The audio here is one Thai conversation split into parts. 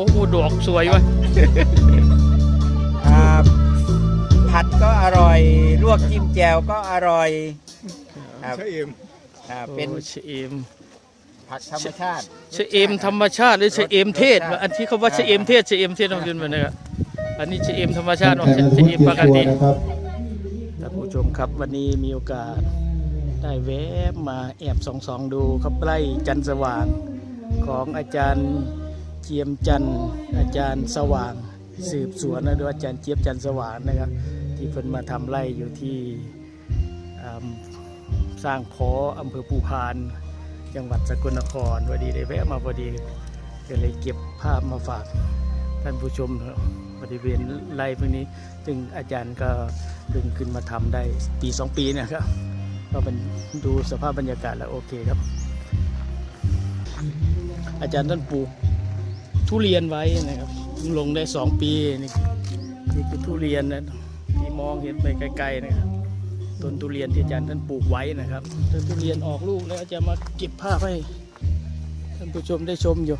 อ้โหดอกสวยวะอ่าผัดก็อร่อย ลวกจิ้มแจ่วก็อร่อย ครับ ใช่เอ็มอ่าเป็เป็นนชะเอมผักธรรมชาติชะเอมธรรมชาติหรือชะเอมเทศวะอันที่เขาว่าชะเอมเทศชะเอมเทศต้องกินมันนะครับอันนี้ชะเอมธรรมชาติออกชะชะเอมปกติ นะครับ ท่านผู้ชมครับวันนี้มีโอกาสได้แวะมาแอบส่องสองๆดูครับไร่จันทร์สว่างของอาจารย์ จียมจันอาจารย์สว่าง สืบสวนนะด้วยอาจารย์เจี๊ยบจันทร์สว่างนะครับ ที่เพิ่นมาทำไร่อยู่ที่สร้างพออำเภอภูพาน จังหวัดสกลนครพอดีได้แวะมาพอดีก็เลยเก็บภาพมาฝากท่านผู้ชมบริเวณไร่พวกนี้ซึ่งอาจารย์ก็ดึงขึ้นมาทำได้ปีสองปีเนะครับก็เป็นดูสภาพบรรยากาศแล้วโอเคครับ อาจารย์ท่านปลูก ทุเรียนไว้นะครับลงได้สองปีนี่นี่คือทุเรียนนะที่มองเห็นไปไกลๆนะครับต้นทุเรียนที่อาจารย์ท่านปลูกไว้นะครับต้นทุเรียนออกลูกแล้วจะมาเก็บภาพให้ท่านผู้ชมได้ชมอยู่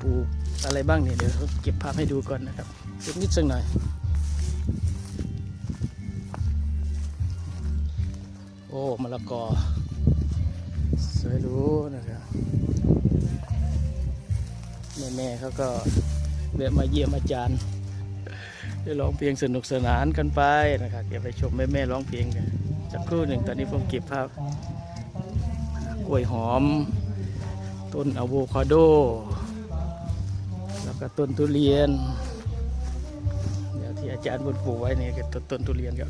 ปลูกอะไรบ้างเนี่ยเดี๋ยวเก็บภาพให้ดูก่อนนะครับสักนิดสักหน่อยโอ้มะละกอ วยรู้นะครับแม่ๆเขาก็แวะมาเยี่ยมอาจารย์ได้ร้องเพลงสนุกสนานกันไปนะครับเดี๋ยวไปชมแม่ๆร้องเพลงกันสักครู่หนึ่งตอนนี้ผมเก็บภาพกล้วยหอม ต้นอะโวคาโด แล้วก็ต้นทุเรียน เดี๋ยวที่อาจารย์บนปลูกไว้นี่ก็ต้นต้นทุเรียนก็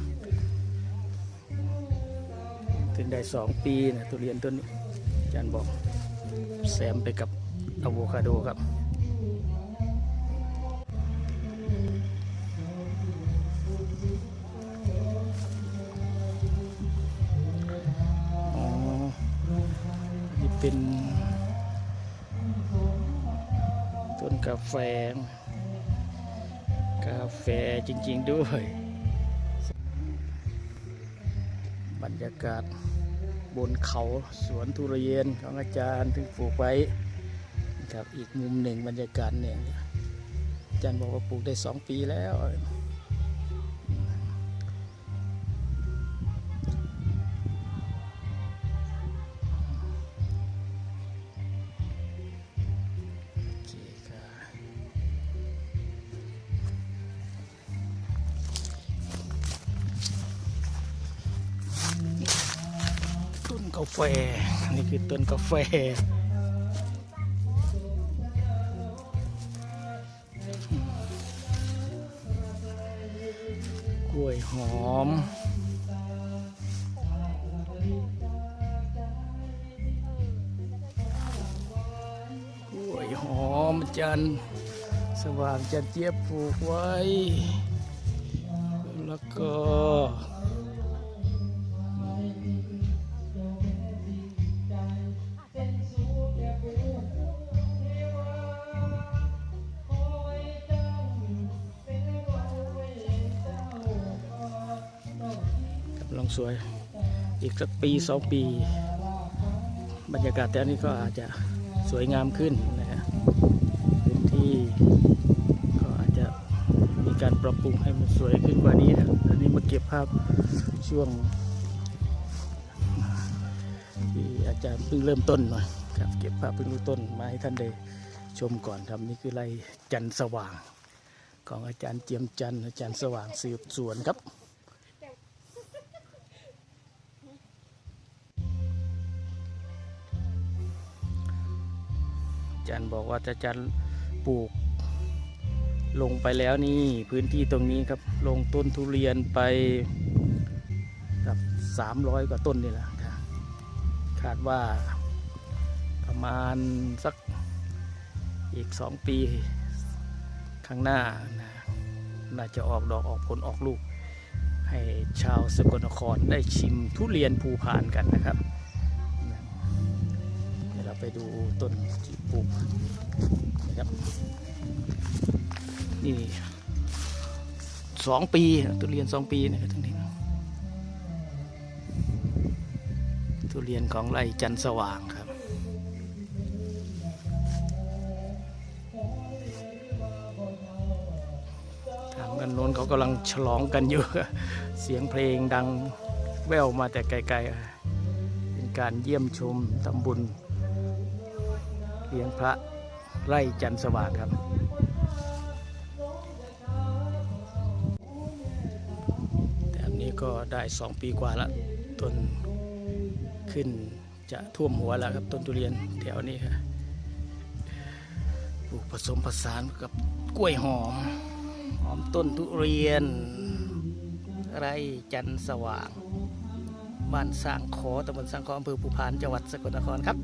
ถึงได้สองปีนะทุเรียนต้นนี้ จารย์บอกแซมไปกับอะโวคาโดครับอ๋อนี่เป็นต้นกาแฟ กาแฟจริง ๆ ด้วย บรรยากาศ บนเขาสวนทุเรียนของอาจารย์ที่ปลูกไว้นะครับอีกมุมหนึ่งบรรยากาศเนี่ยอาจารย์บอกว่าปลูกได้สองปีแล้ว กาแฟ นี่คือต้นกาแฟ กล้วยหอม กล้วยหอมจันสว่างจันเจี๊ยบปลูกไว้ แล้วก็ กำลังสวย อีกสักปีสองปี บรรยากาศแต่นี้ก็อาจจะสวยงามขึ้นนะฮะพื้นที่ก็อาจจะมีการปรับปรุงให้มันสวยขึ้นกว่านี้นะอันนี้มาเก็บภาพช่วงที่อาจารย์เพิ่งเริ่มต้นหน่อยครับเก็บภาพเพิ่งเริ่มต้นมาให้ท่านได้ชมก่อนครับนี่คือไรจันทร์สว่าง ของอาจารย์เจียมจันทร์อาจารย์สว่างสืบสวนครับ จารย์บอกว่าจะจารย์ปลูก ลงไปแล้วนี่พื้นที่ตรงนี้ครับลงต้นทุเรียนไปครับสามร้อยกว่าต้นนี่แหละครับคาดว่าประมาณสักอีกสองปีข้างหน้านะน่าจะออกดอกออกผลออกลูก ให้ชาวสกลนครได้ชิมทุเรียนภูพานกันนะครับ ราไปดูต้นที่ปลูกนะครับนี่สองปีตุเรียนสองปีนะครับทั้งนี้ตุเรียนของไร่จันสว่างครับทางกันโน้นเขากำลังฉลองกันอยู่ เสียงเพลงดังแว่วมาแต่ไกลๆ เป็นการเยี่ยมชมตำบุญ เลี้ยงพระไร่จันสว่างครับ แต่อันนี้ก็ได้สองปีกว่าละต้นขึ้นจะท่วมหัวแล้วครับต้นทุเรียนแถวนี้ครับปลูกผสมผสานกับกล้วยหอม หอมต้นทุเรียน ไร่จันสว่าง บ้านสร้างขอตำบลสร้างขออำเภอภูพานจังหวัดสกลนครครับ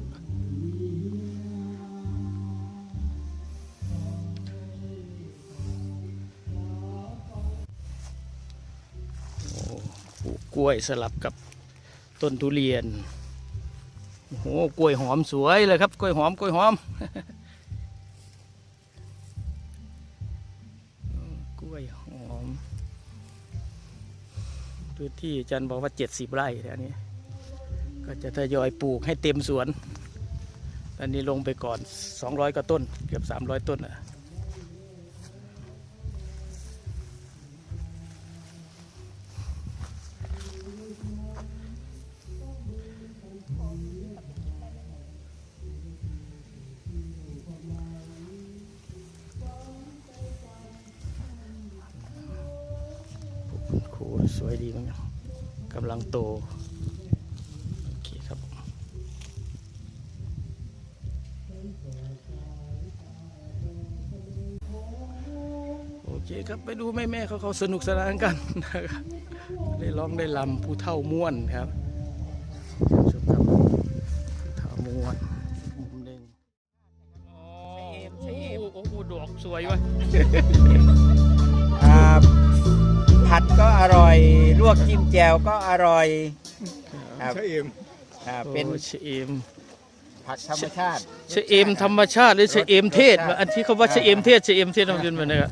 กล้วยสลับกับต้นทุเรียนโอ้โหกล้วยหอมสวยเลยครับกล้วยหอมกล้วยหอมกล้วยหอมพื้นที่อาจารย์บอกว่าเจ็ดสิบไร่แถวนี้ ก็จะทยอยปลูกให้เต็มสวนตอนนี้ลงไปก่อน 200กว่าต้น เกือบ 300 ต้นอะ สวยดีมั้งครับกำลังโตโอเคครับโอเคครับไปดูแม่แม่ๆเขาเขาสนุกสนานกันนะครับได้ร้องได้ลำผู้เท่าม่วนครับชมครับผู้เท่าม่วนมุมหนึ่งอ๋อโอ้โหดอกสวยวะอ่า ผัดก็อร่อย ลวกจิ้มแจ่วก็อร่อย ครับใช่เอ็มอ่าเป็เป็นนเชเอมผัดธรรมชาติเชเอมธรรมชาติหรือเชเอมเทศวะอันที่เขาว่าเชเอมเทศเชเอมเทศน้องยืนมาเนี่ย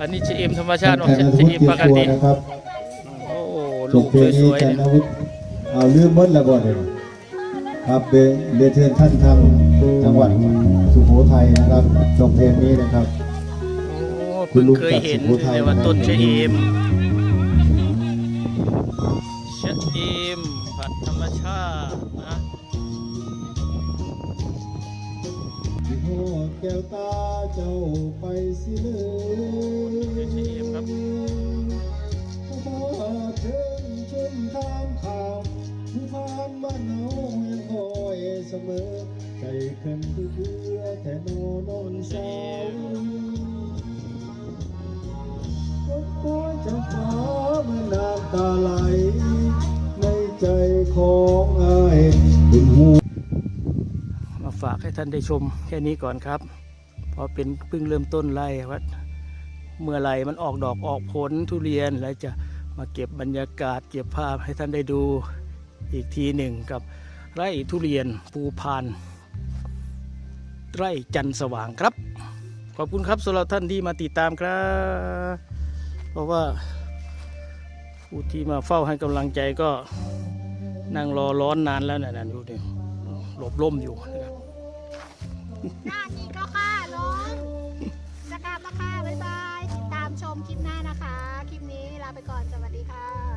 อันนี้เชเอมธรรมชาติออกเชเชเอมปกตินะครับโอ้จลูบกเพลงสนี้วยๆจันเนี่ยทวุฒิเอาลืมหมดแล้วบ่เลยครับเบเรียนเชิญท่านทางจังหวัดสุโขทัยนะครับจบเพลงนี้นะครับโอ้ เพิ่งเคยเห็นเลยว่าต้นเชเอมเชเอมผัดธรรมชาตินะที่พ่อแก้วตาเจ้าไปสิเลยเป็นเชเอมครับพอเชิญชมทางข่าวผู้พานบ้านเฮายังคอยเสมอใจขึ้นเพื่อแต่นอนนสาวก็ ใจของอายเป็นหูมาฝากให้ท่านได้ชมแค่นี้ก่อนครับพราะเป็นเพิ่งเริ่มต้นไร่ว่าเมื่อไรมันออกดอกออกผลทุเรียนแล้วจะมาเก็บบรรยากาศเก็บภาพให้ท่านได้ดูอีกทีหนึ่งกับไร่ทุเรียนภูพานไร่จันสว่างครับ ขอบคุณครับสำหรับท่านที่มาติดตามครับ เพราะว่าผู้ที่มาเฝ้าให้กำลังใจก็ นั่งรอร้อนนานแล้วนะนั่นดูดิหลบร่มอยู่นะครับหน้านี้ก็ค่ะลงจะกลับแล้วค่ะบ๊ายบายติดตามชมคลิปหน้านะคะ คลิปนี้ลาไปก่อนสวัสดีค่ะ